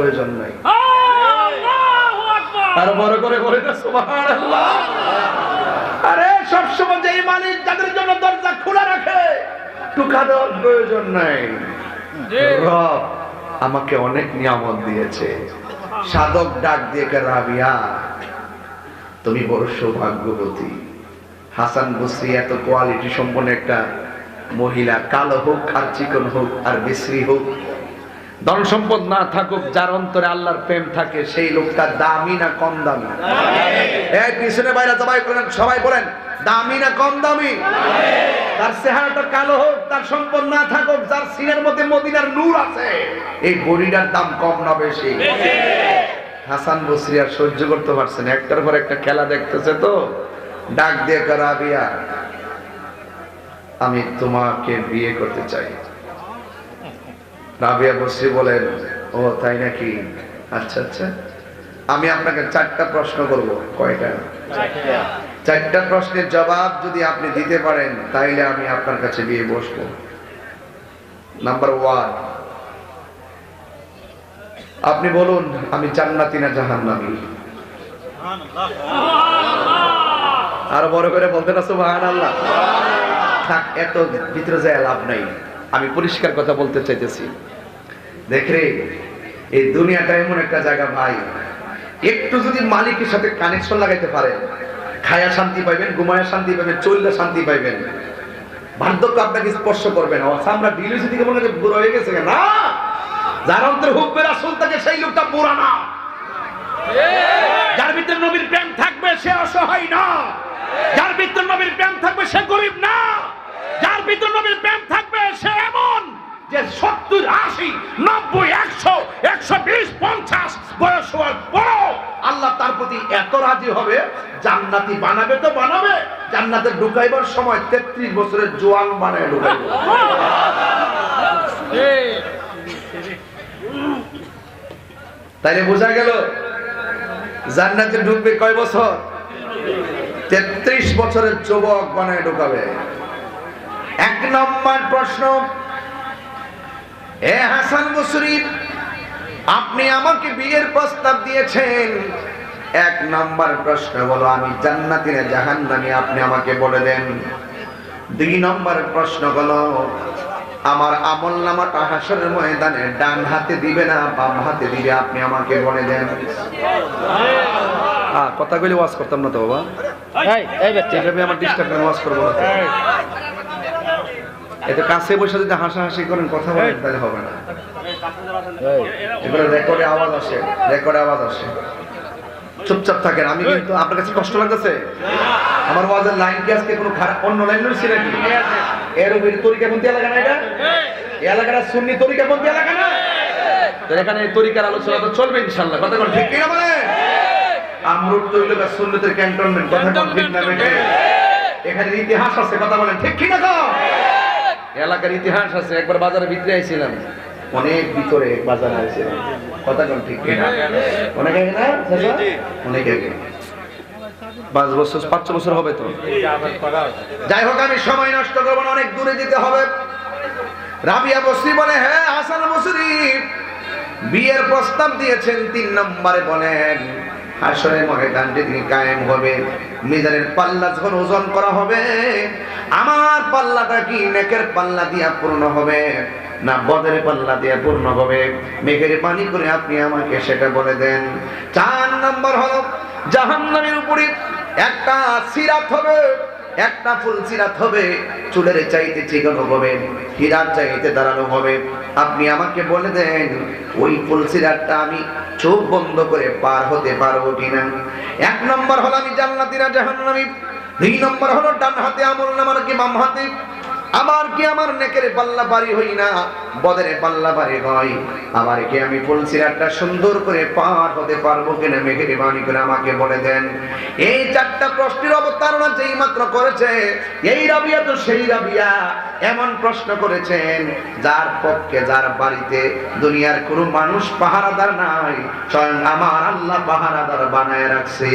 প্রয়োজন নাই। আর বড় করে বলে না সুবহানাল্লাহ। আরে সবসময় মালিক যাদের জন্য দরজা খোলা রাখে টুকা দেওয়ার প্রয়োজন নাই। রব আমাকে অনেক নিয়ামত দিয়েছে। সাধক ডাক দিয়ে কে রাবিয়া তুমি বড় সৌভাগ্যবতী। হাসান বসরি এত কোয়ালিটি সম্পন্ন একটা মহিলা কালো হোক আর চিকন হোক আর বিশ্রী হোক ধন সম্পদ না থাকুক, যার অন্তরে আল্লাহর প্রেম থাকে, সেই লোকটা দামি না কম দামি? পিছনে বাইরে সবাই বলেন সবাই বলেন, দামি না কম দামি? তার চেহারাটা কালো হোক, তার সম্পদ না থাকুক, যার সিনের মধ্যে মদিনার নূর আছে, এই দাম কম না বেশি? হাসান বসরি আর সহ্য করতে পারছেন একটার পর একটা খেলা দেখতেছে তো, ডাক দিয়ে আমি তোমাকে বিয়ে করতে চাই। রাবিয়া বসরি বলেন ও তাই নাকি? আচ্ছা আচ্ছা। আমি আপনাকে চারটা প্রশ্ন করব কয়টা? চারটা। প্রশ্নের জবাব যদি আপনি দিতে পারেন তাইলে আমি আপনার কাছে বিয়ে বসবো। নাম্বার ওয়ান আপনি বলুন আমি জান্নাতি না জাহান্নামী? আর বড় করে বলতে না সুবহান আল্লাহ থাক এত ভিতরে যায় লাভ নাই। আমি পরিষ্কার কথা বলতে চাইতেছি। দেখ এই দুনিয়াটা এমন একটা জায়গা ভাই। একটু যদি মালিকের সাথে কানেকশন লাগাইতে পারেন খায়া শান্তি পাইবেন, ঘুমায়া শান্তি পাইবেন চললে শান্তি পাইবেন। বার্ধক্য আপনাকে স্পর্শ করবে না। আমরা ডিলিসি থেকে মনে বুড়ো হয়ে গেছে না! যার অন্তরে হুব্বে রাসূল থাকে সেই লোকটা বুড়া না। যার ভিতরে নবীর প্রেম থাকবে সে অসহায় না। যার ভিতরে নবীর প্রেম থাকবে সে গরিব না। যার ভিতরে নবীর প্রেম থাকবে সে এমন। যে সত্তর, আশি, নব্বই, একশো একশো বিশ, পঞ্চাশ বয়স হওয়ার পরও আল্লাহ তার প্রতি এত রাজি হবে, জান্নাতি বানাবে তো বানাবে, জান্নাতে ঢুকাইবার সময় তেত্রিশ বছরের জোয়ান বানায় ঢুকাইবে। তাইলে বোঝা গেল, জান্নাতে ঢুকবে কয় বছর? তেত্রিশ বছরের যুবক বানায় ঢুকাবে। এক নম্বর প্রশ্ন এ হাসান বসরি আপনি আমাকে বিয়ের প্রস্তাব দিয়েছেন। এক নম্বর প্রশ্ন হলো আমি জান্নাতি না জাহান্নামী আপনি আমাকে বলে দেন। দুই নম্বর প্রশ্ন হলো আমার আমল নামাটা হাসরের ময়দানে ডান হাতে দিবে না বাম হাতে দিবে আপনি আমাকে বলে দেন। হ্যাঁ কথাগুলি ওয়াজ করতাম না তো বাবা। এই এই বাচ্চা এভাবে আমার ডিস্টার্ব ওয়াজ করব এতে কাছে বসে যদি হাসাহাসি করেন কথা বলেন তাহলে হবে না। এবারে রেকর্ডে আওয়াজ আসে রেকর্ডে আওয়াজ আসে। চুপচাপ থাকেন আমি কিন্তু আপনার কাছে কষ্ট লাগতেছে? আমার ওয়াজের লাইন কি আজকে কোনো খারাপ অন্য লাইন রয়েছে নাকি? এর উপরে তরিকা কোনটি এলাকা না এটা? এলাকাটা সুন্নি তরিকা কোনটি এলাকা না? এখানে এই তরিকার আলোচনা তো চলবে ইনশাআল্লাহ। কথা কোন ঠিক কিনা বলে আমরুদ তো হইল বা সুন্নতের ক্যান্টনমেন্ট কথা কোন ঠিক না বেটে এখানে ইতিহাস আছে কথা বলেন ঠিক কিনা তো এলাকার ইতিহাস আছে একবার বাজারে ভিতরে আইছিলাম। অনেক ভিতরে বাজারে আইছিলাম। কথা কোন ঠিক কিনা? অনেক আগে না অনেক আগে। পাঁচ বছর পাঁচ ছ বছর হবে তো? যাই হোক আমি সময় নষ্ট করব না অনেক দূরে যেতে হবে। রাবিয়া বসরি বলে হ্যাঁ হাসান বসরি। বিয়ের প্রস্তাব দিয়েছেন তিন নম্বরে বলেন। আসলে ময়দানটি তিনি কায়েম হবে। মিজানের পাল্লা যখন ওজন করা হবে, আমার পাল্লাটা কি নেকের পাল্লা দিয়া পূর্ণ হবে না বদের পাল্লা দিয়ে পূর্ণ হবে? মেঘের পানি করে আপনি আমাকে সেটা বলে দেন। চার নম্বর হলো, জাহান্নামের উপরে একটা সিরাত হবে। একটা ফুল সিরাত হবে, চুলের চাইতে চিকন হবে, হীরার চাইতে দাঁড়ানো হবে। আপনি আমাকে বলে দেন, ওই ফুল সিরাতটা আমি চোখ বন্ধ করে পার হতে পারব কিনা? এক নম্বর হলো আমি জান্নাতিরা জাহান্নামী। দুই নম্বর হলো ডান হাতে আমল নামার কি বাম হাতে? আমার কি আমার নেকের পাল্লা বাড়ি হই না? বদরে পাল্লা বাড়ি হয়। আমার কি আমি ফুল সিরাতটা সুন্দর করে পার হতে পারব কিনা মেঘের বাণী করে আমাকে বলে দেন। এই চারটা প্রশ্নের অবতারণা যেই মাত্র করেছে, এই রাবিয়া তো সেই রাবিয়া, এমন প্রশ্ন করেছেন, যার পক্ষে যার বাড়িতে দুনিয়ার কোনো মানুষ পাহারাদার নাই, স্বয়ং আমার আল্লাহ পাহারাদার বানায় রাখছে।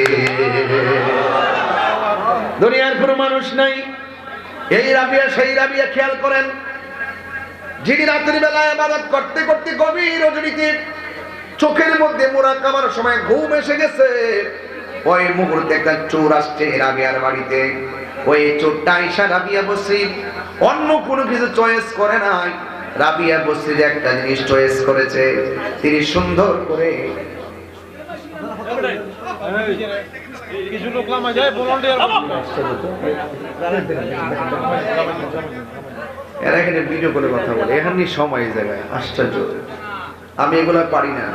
দুনিয়ার কোনো মানুষ নাই এই রাবিয়া সেই রাবিয়া খেয়াল করেন যিনি রাত্রি বেলায় আবাদত করতে করতে গভীর রজনীতে চোখের মধ্যে মোরা কামার সময় ঘুম এসে গেছে ওই মুহূর্তে একটা চোর আসছে রাবিয়ার বাড়িতে ওই চোরটা আইসা রাবিয়া বসরি অন্য কোনো কিছু চয়েস করে নাই রাবিয়া বসরির একটা জিনিস চয়েস করেছে তিনি সুন্দর করে কিছু লোক লামা যায় ভলান্টিয়ার এরা এখানে ভিডিও করে কথা বলে। এখানে সময় জায়গায়, আশ্চর্য। আমি এগুলো পারি না।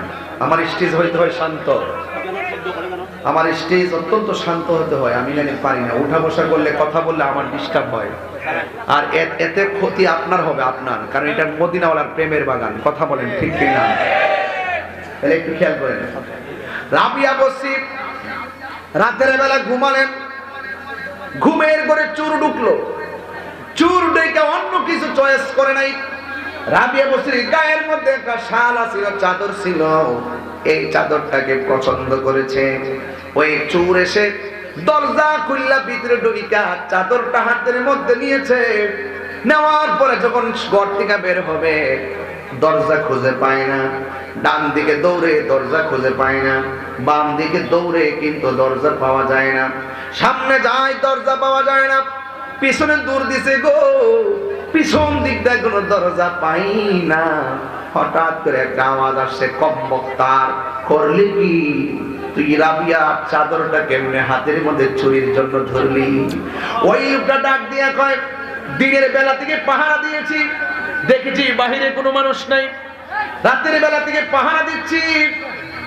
আমার স্টেজ হইতে হয় শান্ত। আমার স্টেজ অত্যন্ত শান্ত হতে হয়, আমি জানি পারি না। উঠা বসা করলে, কথা বললে আমার ডিস্টার্ব হয়। আর এতে ক্ষতি আপনার হবে, আপনার। কারণ এটা মদিনাওয়ালার প্রেমের বাগান। কথা বলেন ঠিক ঠিক না তাহলে একটু খেয়াল করেন। রাবিয়া বসি রাতের বেলা ঘুমালেন। ঘুমের করে চুর ঢুকলো। চুর ডেকে অন্য কিছু চয়েস করে নাই। চাদর ছিল। এই চাদরটাকে পছন্দ করেছে। ওই চুর এসে দরজা খুললা, ভিতরে চাদরটা হাতের মধ্যে নিয়েছে। নেওয়ার পরে যখন ঘর থেকে বের হবে দরজা খুঁজে পায় না। ডান দিকে দৌড়ে দরজা খুঁজে পায় না। বাম দিকে দৌড়ে কিন্তু দরজা পাওয়া যায় না। সামনে যায়, দরজা পাওয়া যায় না। পিছনে দূর দিছে গো। পিছন দিকটা কোনো দরজা পাই না। হঠাৎ করে একটা আওয়াজ আসছে কম বক্তার করলি কি? তুই রাবিয়া, চাদরটা কেমনে হাতের মধ্যে চুরির জন্য ধরলি? ওই লোকটা ডাক দিয়া কয়, দিনের বেলা থেকে পাহারা দিয়েছি। দেখেছি বাহিরে কোনো মানুষ নাই। রাতের বেলা থেকে পাহারা দিচ্ছি।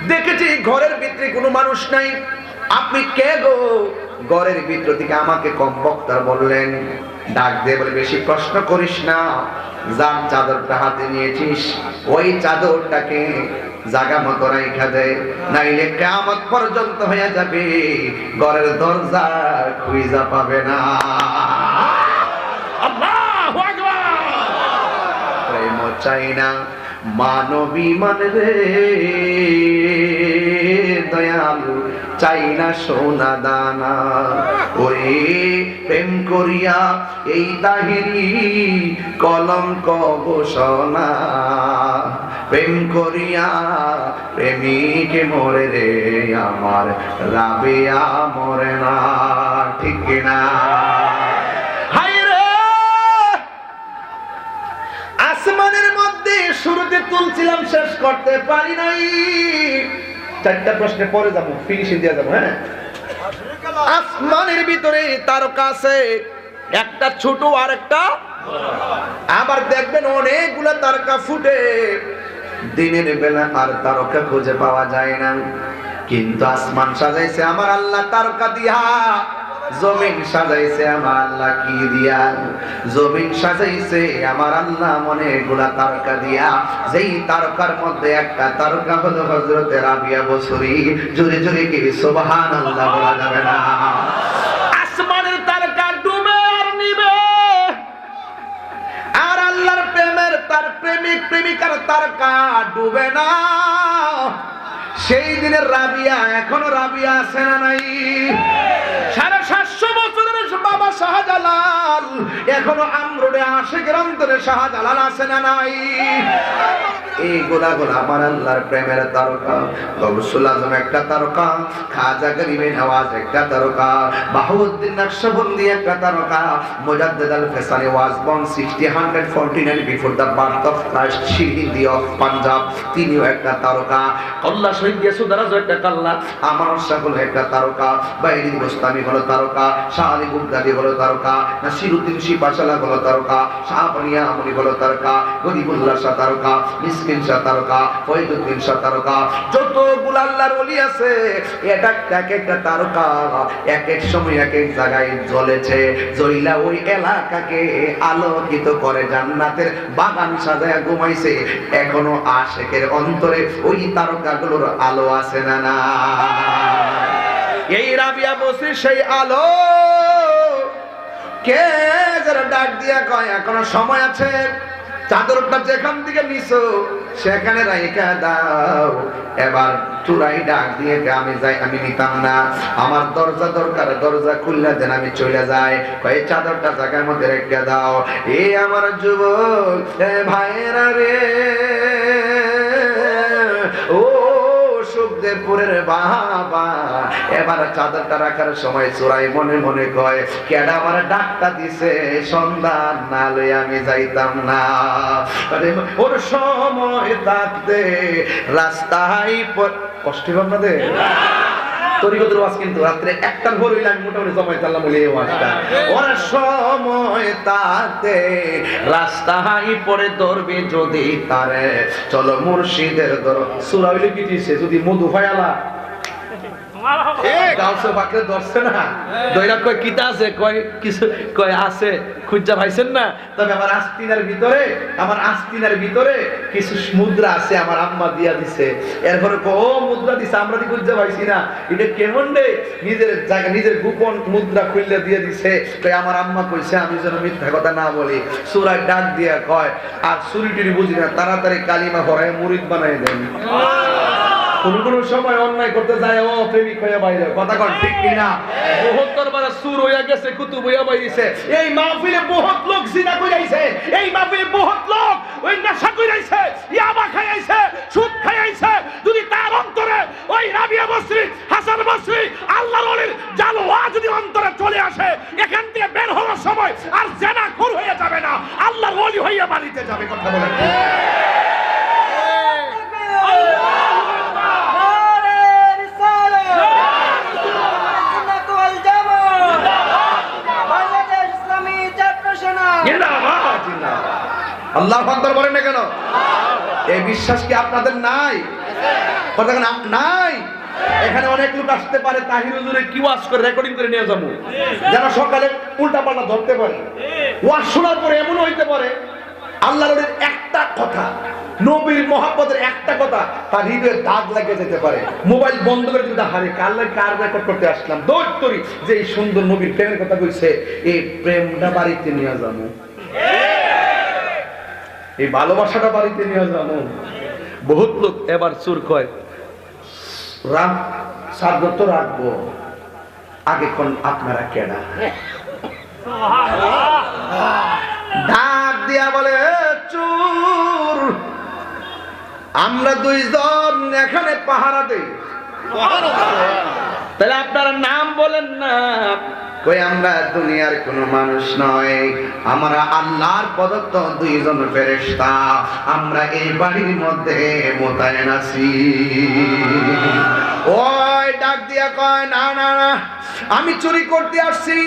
দেখেছি ঘরের ভিতরে কোনো মানুষ নাই। আপনি কে গো? ঘরের ভিতর থেকে আমাকে কম বক্তার বললেন। ডাক দিয়ে বলে, বেশি প্রশ্ন করিস না। যার চাদরটা হাতে নিয়েছিস, ওই চাদরটাকে জাগা মতো রাইখা দে। নাইলে কেমন পর্যন্ত হয়ে যাবে। ঘরের দরজা খুঁজা পাবে না আল্লাহু আকবার প্রেম চাই না মানবী মান রে দয়াল চাই না সোনা দানা। ওরে প্রেম করিয়া এই তাহিরি কলঙ্ক ঘোষণা প্রেম করিয়া প্রেমিক মরে রে, আমার রাবেয়া মরে না, ঠিক না হাই রে মধ্যে শুরুতে তুলছিলাম, শেষ করতে পারি নাই। চারটা প্রশ্নে পরে যাব ফিনিশিং দিয়ে যাব হ্যাঁ? আসমানের ভিতরে তারকা আছে, একটা ছোট আর একটা আবার দেখবেন অনেকগুলা তারকা ফুটে। দিনের বেলা আর তারকা খুঁজে পাওয়া যায় না। কিন্তু আসমান সাজাইছে আমার আল্লাহ তারকা দিয়া। জমিন সাজাইছে আমার আল্লাহ কি দিয়া। জমিন সাজাইছে আমার আল্লাহ মনে গুলা তারকা দিয়া। যেই তারকার মধ্যে একটা তারকা হলো হজরতে রাবিয়া বসরি। জোরে জোরে কি সুবহান আল্লাহ বলা যাবে না। আসমানের তারকা ডুবে আর নিবে। আর আল্লাহর প্রেমের তার প্রেমিক প্রেমিকার তারকা ডুবে না। সেই দিনের রাবিয়া, এখনও রাবিয়া আছে না নাই? সারা শাহজালাল। এখনও আমরুডে আশিক অন্তরে শাহজালাল আছে না নাই? তারকা। একটা তারকা তারকা বাহুদ্দিন নকশবন্দি একটা তারকা, Mujaddid Alf Sani was born 60 149 before the birth of Christ Sirhindi of Punjab, তিনিও একটা তারকা। কল্লা শহীদ ইয়াসুদারাজ একটা কাল্লা, আমার শাহুল একটা তারকা। বাইরিন গোস্তামি হলো তারকা শাহ আলী বুগদাদি হলো তারকা, নাসিরুদ্দিন শিপাশালা তারকা শাহ বানিয়া আমলি হলো তারকা তারকা তারকা। যতগুলো আল্লাহর ওলি আছে, এক একটা তারকা, এক এক সময়, এক এক জায়গায় জ্বলেছে। জইলা ওই এলাকাকে আলোকিত করে জান্নাতের বাগান সাজায় ঘুমাইছে। এখনও আশেকের অন্তরে ওই তারকাগুলোর আলো আছে না না? এই রাবিয়া বসে সেই আলো, কে যারা ডাক দিয়া কয়, এখনও সময় আছে? চাদরটা যেখান থেকে নিছো, সেখানে রাইকা দাও। এবার চুরাই ডাক দিয়ে আমি যাই, আমি নিতাম না। আমার দরজা দরকার, দরজা খুললে দেন আমি চলে যাই। কয়ে চাদরটা জায়গার মধ্যে রেখে দাও। এ আমার যুবক ভাইরা রে। ও সুখদেবপুরের বাবা। এবার চাদরটা রাখার সময় চোরাই মনে মনে কয়, কেডা আমার ডাকটা দিছে? সন্ধান না লই আমি যাইতাম না। ওর সময় থাকতে রাস্তায় কষ্ট হবে আপনাদের তরিকতের ওয়াজ কিন্তু রাত্রে একটার ভোর হইলে আমি মোটামুটি সময় চাল্লাম বলি এই ওয়াজটা। ওরা সময় তাতে রাস্তায় পরে ধরবে যদি তারে। চলো মুর্শিদের ধর সুরা হইলে কি দিছে? যদি মধু ফায়ালা গাউসে বাকরে ধরছে না। দইরা কয় কিতা আছে? কয় কিছু কয় আছে। খুঁজা পাইছেন না? তবে আমার আস্তিনার ভিতরে আমার আস্তিনার ভিতরে কিছু মুদ্রা আছে আমার আম্মা দিয়া দিছে। এরপরে কয়, ও মুদ্রা দিছে আমরা দি খুঁজা পাইছি না? এটা কেমন রে? নিজের জায়গা নিজের গোপন মুদ্রা খুললে দিয়ে দিছে। কয় আমার আম্মা কইছে আমি যেন মিথ্যা কথা না বলি। সুরায় ডাক দিয়া কয় আর চুরি টুরি বুঝি না তাড়াতাড়ি কালিমা ভরায় মুরিদ বানাই দেন। কোন কোন সময় অন্যায় করতে যায় ও প্রেমিক হয়ে বাইরে। কথা কন ঠিক কিনা বহুত দরবারে সুর হইয়া গেছে কুতুব হইয়া বাইছে এই মাহফিলে বহুত লোক জিনা কইরাইছে এই মাহফিলে বহুত লোক ওই নেশা কইরাইছে ইয়াবা খাইছে সুদ খাইছে যদি তার অন্তরে ওই রাবিয়া বসরি হাসান বসরি আল্লাহর ওলির যদি অন্তরে চলে আসে এখান থেকে বের হওয়ার সময় আর জেনা খুর হয়ে যাবে না আল্লাহর ওলি হইয়া বাড়িতে যাবে কথা বলেন জিন্দাবাদ, জিন্দাবাদ। আল্লাহ আকবার বলেন না কেন বিশ্বাস কি আপনাদের নাই? নাই? এখানে অনেক লোক আসতে পারে, তাহির হুজুরে কি ওয়াজ করে? রেকর্ডিং করে নিয়ে যাব। যেন সকালে উল্টা পাল্টা ধরতে পারে, ওয়াজ শোনার পরে এমন হইতে পারে, আল্লাহর একটা কথা, নবীর মহাব্বতের একটা কথা, তার হৃদয়ে দাগ লাগে যেতে পারে। মোবাইল বন্ধ করে দিতে, হারে কার কার রেকর্ড করতে আসলাম? দৌড় তরি যে এই সুন্দর নবীর প্রেমের কথা কইছে এই প্রেমটা বাড়িতে নিয়ে যাব। এই ভালোবাসাটা বাড়িতে নিয়ে যাব বহুত লোক এবার চুর কয় রাম সাধ্য তো রাখব। আগে কোন আপনারা কেডা? ডাক দিয়া বলে চুর, আমরা দুইজন এখানে পাহারা দেই। তাহলে আপনারা নাম বলেন না। কই, আমরা দুনিয়ার কোনো মানুষ নয় আমরা আল্লাহর প্রদত্ত দুইজন ফেরেশতা। আমরা এই বাড়ির মধ্যে মোতায়েন আছি। ওই ডাক দিয়া কয়, না না না, আমি চুরি করতে আসছি।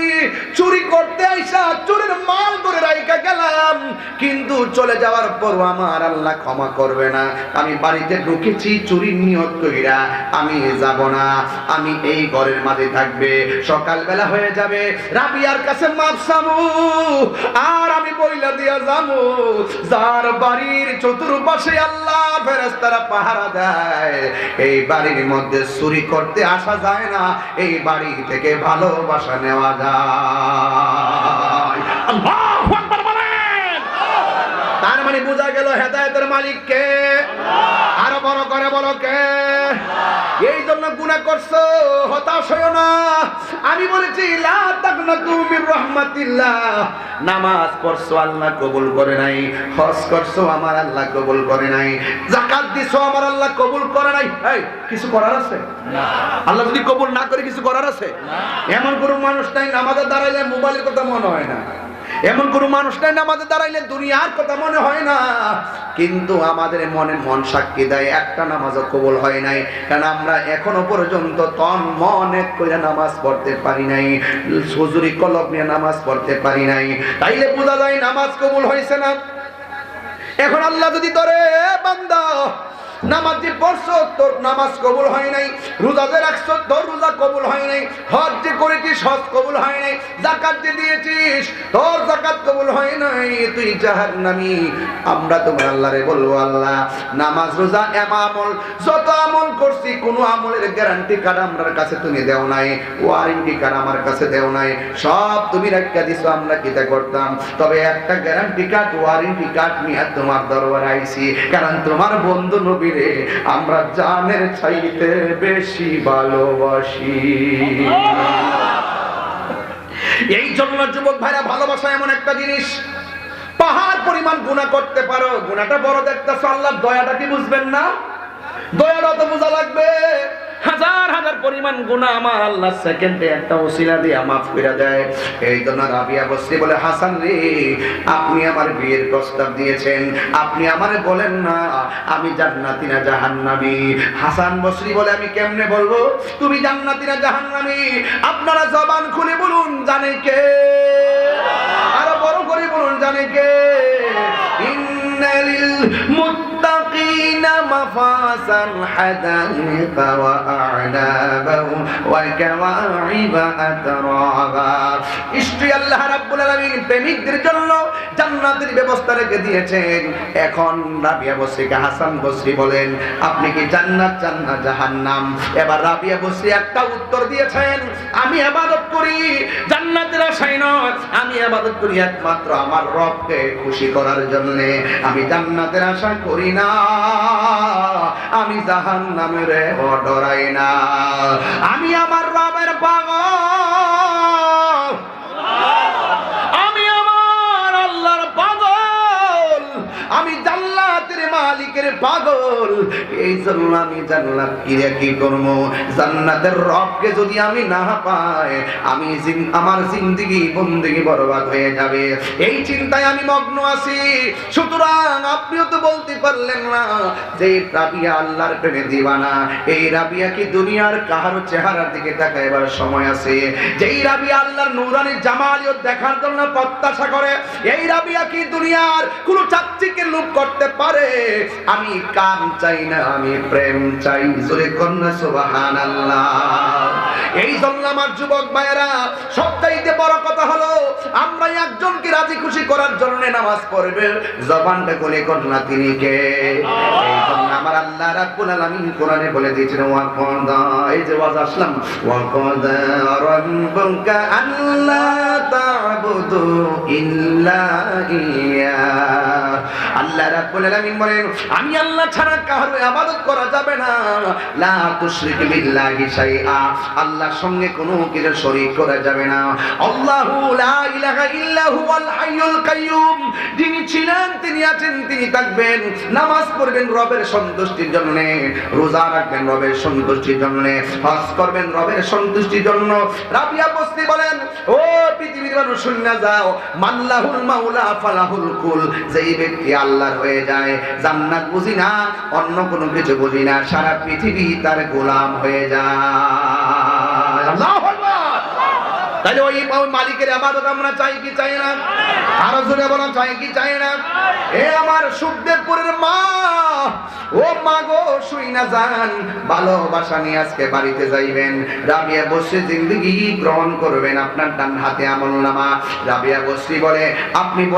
চুরি করতে আইসা চুরির মাল করে রাইকা গেলাম। কিন্তু চলে যাওয়ার পর আমার আল্লাহ ক্ষমা করবে না। আমি বাড়িতে ঢুকেছি চুরির নিয়ত কইরা। আমি যাব না। আমি এই ঘরের মাঝে থাকবে। সকালবেলা হয়ে যাবে। রাবিয়ার কাছে মাপ সামু আর আমি বইলা দিয়া যাব যার বাড়ির চতুর্পাশে আল্লাহ ফেরেস্তারা পাহারা দেয়। এই বাড়ির মধ্যে চুরি করতে আসা যায় না। এই বাড়ি থেকে ভালোবাসা নেওয়া যায়। আল্লাহু! মানে বোঝা গেল হেদায়েতের মালিক কে? আরও বড় করে বলো কে? এই জন্য গুনাহ করছ হতাশ হইও না। আমি বলেছি লা তুমি রহমাতিল্লাহ। নামাজ পড়ছো আল্লাহ কবুল করে নাই। হজ করছ আমার আল্লাহ কবুল করে নাই। যাকাত দিছো আমার আল্লাহ কবুল করে নাই। এই কিছু করার আছে? আল্লাহ যদি কবুল না করে কিছু করার আছে? এমন কোন মানুষ নাই নামাজে দাঁড়াইলে মোবাইলের কথা মনে হয় না। এমন কোন মানুষ নাই নামাজে দাঁড়াইলে দুনিয়ার কথা মনে হয় না। কিন্তু আমাদের মনে মন সাক্ষী দেয়, একটা নামাজও কবুল হয় নাই। কারণ আমরা এখনও পর্যন্ত তন মন করে নামাজ পড়তে পারি নাই, সজুরি কলব নিয়ে নামাজ পড়তে পারি নাই। তাইলে বোঝা যায় নামাজ কবুল হয়েছে না। এখন আল্লাহ যদি ধরে, বান্দা তোর নামাজ কবুল হয় নাই। রোজা যে রাখছো, তোর রোজা কবুল হয় নাই। হজ যে করেছিস, হজ কবুল হয় নাই। জাকাত যে দিয়েছিস, তোর জাকাত কবুল হয় নাই। তুই জাহান্নামী। আমরা তোমার আল্লাহরে বলব, আল্লাহ, নামাজ, রোজা এম আমল। যত আমল করছি, কোনো আমলের গ্যারান্টি কার্ড আমার কাছে তুমি দেও নাই। ওয়ারেন্টি কার্ড আমার কাছে দেও নাই। সব তুমি রাখা দিছো, আমরা কিতা করতাম? তবে একটা গ্যারান্টি কার্ড ওয়ারেন্টি কার্ড নিয়ে তোমার দরবার আইছি। কারণ তোমার বন্ধু নবীরে আমরা জানের চাইতে বেশি ভালোবাসি। এই জন্য যুবক ভাইরা, ভালোবাসা এমন একটা জিনিস। পাহাড় পরিমাণ গুণা করতে পারো গুণাটা বড় দেখতেছো আল্লাহ দয়াটা কি বুঝবেন না? দয়াটা তো বোঝা লাগবে। পরিমাণ গুনাহ আমার আল্লাহ সেকেন্ডে একটা ওসিলা দিয়ে মাফ করে দেয়। এই জন্য রাবিয়া বসরি বলে, হাসান রে, আপনি আমার বিয়ের প্রস্তাব দিয়েছেন। আপনি আমারে বলেন না, আমি জান্নাতি না জাহান্নামী। হাসান বসরি বলে, আমি কেমনে বলব? তুমি জান্নাতি না জাহান্নামী। আপনারা জবান খুলে বলুন, জানে কে? আরও বড় করে বলুন, জানে কে? ওয়া আ'নাবা ওয়া কাওয়াইবা আতরাবা ইষ্টি আল্লাহ রাব্বুল আলামিন প্রেমিকদের জন্য জান্নাতের ব্যবস্থা রেখে দিয়েছেন। এখন রাবিয়া বসরিকে হাসান বসরি বলেন, আপনি কি জান্নাত চান জাহান্নাম? এবার রাবিয়া বসরি একটা উত্তর দিয়েছেন, আমি ইবাদত করি, জান্নাতের আশায় নয়। আমি ইবাদত করি একমাত্র আমার রবকে খুশি করার জন্য। আমি জান্নাতের আশা করি না। আমি জাহান নামের ডরাই না। আমি আমার রবের পাগল। পাগল। এই জন্য আমি জান্নাত কিরে কি করব? জান্নাতের রবকে যদি আমি না পাই, আমি আমার জিন্দগি বন্দিগি বরবাদ হয়ে যাবে। এই চিন্তায় আমি মগ্ন আছি। সুতরাং আপনিও তো বলতে পারলেন না যে রাবিয়া আল্লাহর প্রেমে দিবানা। এই রাবিয়া কি দুনিয়ার কাহারো চেহারার দিকে তাকাইবার সময় আছে? যেই রাবিয়া আল্লাহর নূরানি জামালিয়ত দেখার জন্য প্রত্যাশা করে, এই রাবিয়া কি দুনিয়ার কোন চাকচিকে লুপ করতে পারে? আমি কাম চাই না, আমি প্রেম চাই। জোরে কন্যা, সুবহানাল্লাহ। এই জন্য আমার যুবক ভাইয়েরা, সবচাইতে বড় কথা হলো, আমরা একজনকে রাজি খুশি করার জন্য নামাজ পড়বে। জবানটা কোলে কন্যা, তিনি কে? আমার আল্লাহ রাব্বুল আলামিন কোরআনে বলে দিয়েছেন ওয়া কাদা এই যে ওয়াজ আসলাম ওয়া কাদা রাব্বুকা আল্লা তা'বুদু ইল্লা ইয়া। আল্লাহ রাব্বুল আলামিন বলেন, আমি আল্লাহ ছাড়া কারও ইবাদত করা যাবে না। আল্লাহর সঙ্গে কোনো কিছু শরীক করা যাবে না। যিনি ছিলেন, তিনি আছেন, তিনি থাকবেন। নামাজ পড়বেন রবের সন্তুষ্টির জন্য। রোজা রাখবেন রবের সন্তুষ্টির জন্য। হজ করবেন রবের সন্তুষ্টির জন্য। রাবিয়া বস্তি বলেন, ও পৃথিবীর মানুষ শুনে যাও। মাল্লাহুল মাউলা ফালাহুল কুল। যেই ব্যক্তি আল্লাহর হয়ে যায়, জান্নাত বুঝি না, অন্য কোনো কিছু বুঝি না, সারা পৃথিবী তার গোলাম হয়ে যায়। আল্লাহু! তাহলে ওই মালিকের আবাদত আমরা চাই কি চাই না? আরও জোরে বলা, চাই কি চাই না? এ আমার সুখদেবপুরের মা। ও মা গো, শুই না যান। ভালোবাসা নিয়ে আজকে বাড়িতে যাইবেন। রাবিয়া বসে জিন্দগি গ্রহণ করবেন আপনার ডান হাতে আমল নামা। রাবিয়া বসরি বলে, আপনি